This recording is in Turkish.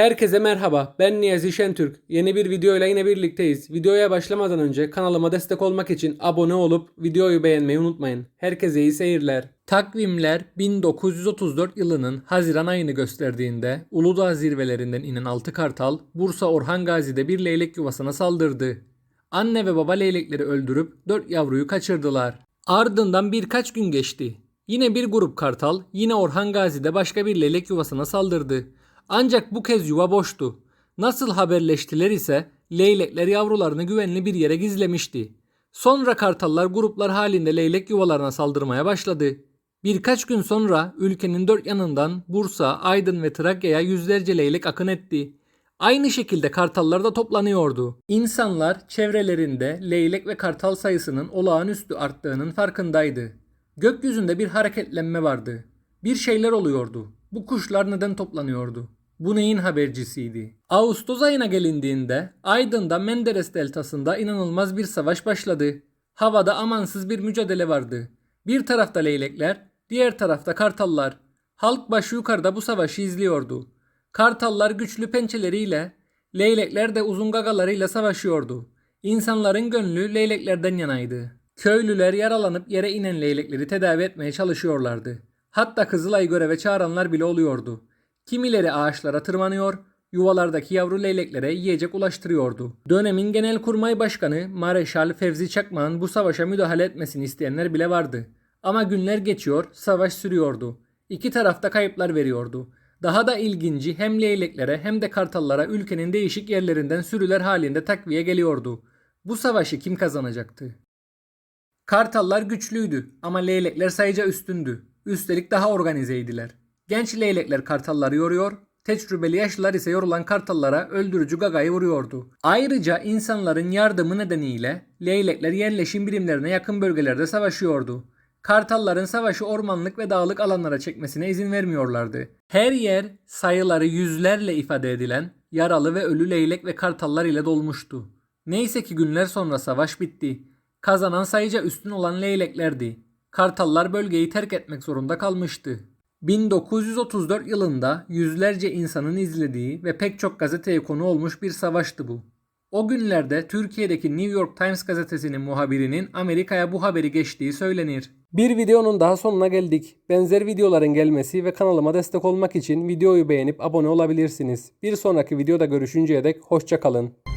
Herkese merhaba. Ben Niyazi Şentürk. Yeni bir videoyla yine birlikteyiz. Videoya başlamadan önce kanalıma destek olmak için abone olup videoyu beğenmeyi unutmayın. Herkese iyi seyirler. Takvimler 1934 yılının Haziran ayını gösterdiğinde Uludağ zirvelerinden inen altı kartal Bursa Orhan Gazi'de bir leylek yuvasına saldırdı. Anne ve baba leylekleri öldürüp 4 yavruyu kaçırdılar. Ardından birkaç gün geçti. Yine bir grup kartal yine Orhan Gazi'de başka bir leylek yuvasına saldırdı. Ancak bu kez yuva boştu. Nasıl haberleştiler ise leylekler yavrularını güvenli bir yere gizlemişti. Sonra kartallar gruplar halinde leylek yuvalarına saldırmaya başladı. Birkaç gün sonra ülkenin dört yanından Bursa, Aydın ve Trakya'ya yüzlerce leylek akın etti. Aynı şekilde kartallar da toplanıyordu. İnsanlar çevrelerinde leylek ve kartal sayısının olağanüstü arttığının farkındaydı. Gökyüzünde bir hareketlenme vardı. Bir şeyler oluyordu. Bu kuşlar neden toplanıyordu? Bu neyin habercisiydi? Ağustos ayına gelindiğinde Aydın'da Menderes deltasında inanılmaz bir savaş başladı. Havada amansız bir mücadele vardı. Bir tarafta leylekler, diğer tarafta kartallar. Halk başı yukarıda bu savaşı izliyordu. Kartallar güçlü pençeleriyle, leylekler de uzun gagalarıyla savaşıyordu. İnsanların gönlü leyleklerden yanaydı. Köylüler yaralanıp yere inen leylekleri tedavi etmeye çalışıyorlardı. Hatta Kızılay'ı göreve çağıranlar bile oluyordu. Kimileri ağaçlara tırmanıyor, yuvalardaki yavru leyleklere yiyecek ulaştırıyordu. Dönemin Genelkurmay Başkanı Mareşal Fevzi Çakmak'ın bu savaşa müdahale etmesini isteyenler bile vardı. Ama günler geçiyor, savaş sürüyordu. İki tarafta kayıplar veriyordu. Daha da ilginci hem leyleklere hem de kartallara ülkenin değişik yerlerinden sürüler halinde takviye geliyordu. Bu savaşı kim kazanacaktı? Kartallar güçlüydü ama leylekler sayıca üstündü. Üstelik daha organizeydiler. Genç leylekler kartalları yoruyor, tecrübeli yaşlılar ise yorulan kartallara öldürücü gagayı vuruyordu. Ayrıca insanların yardımı nedeniyle leylekler yerleşim birimlerine yakın bölgelerde savaşıyordu. Kartalların savaşı ormanlık ve dağlık alanlara çekmesine izin vermiyorlardı. Her yer sayıları yüzlerle ifade edilen yaralı ve ölü leylek ve kartallar ile dolmuştu. Neyse ki günler sonra savaş bitti. Kazanan sayıca üstün olan leyleklerdi. Kartallar bölgeyi terk etmek zorunda kalmıştı. 1934 yılında yüzlerce insanın izlediği ve pek çok gazeteye konu olmuş bir savaştı bu. O günlerde Türkiye'deki New York Times gazetesinin muhabirinin Amerika'ya bu haberi geçtiği söylenir. Bir videonun daha sonuna geldik. Benzer videoların gelmesi ve kanalıma destek olmak için videoyu beğenip abone olabilirsiniz. Bir sonraki videoda görüşünceye dek hoşçakalın.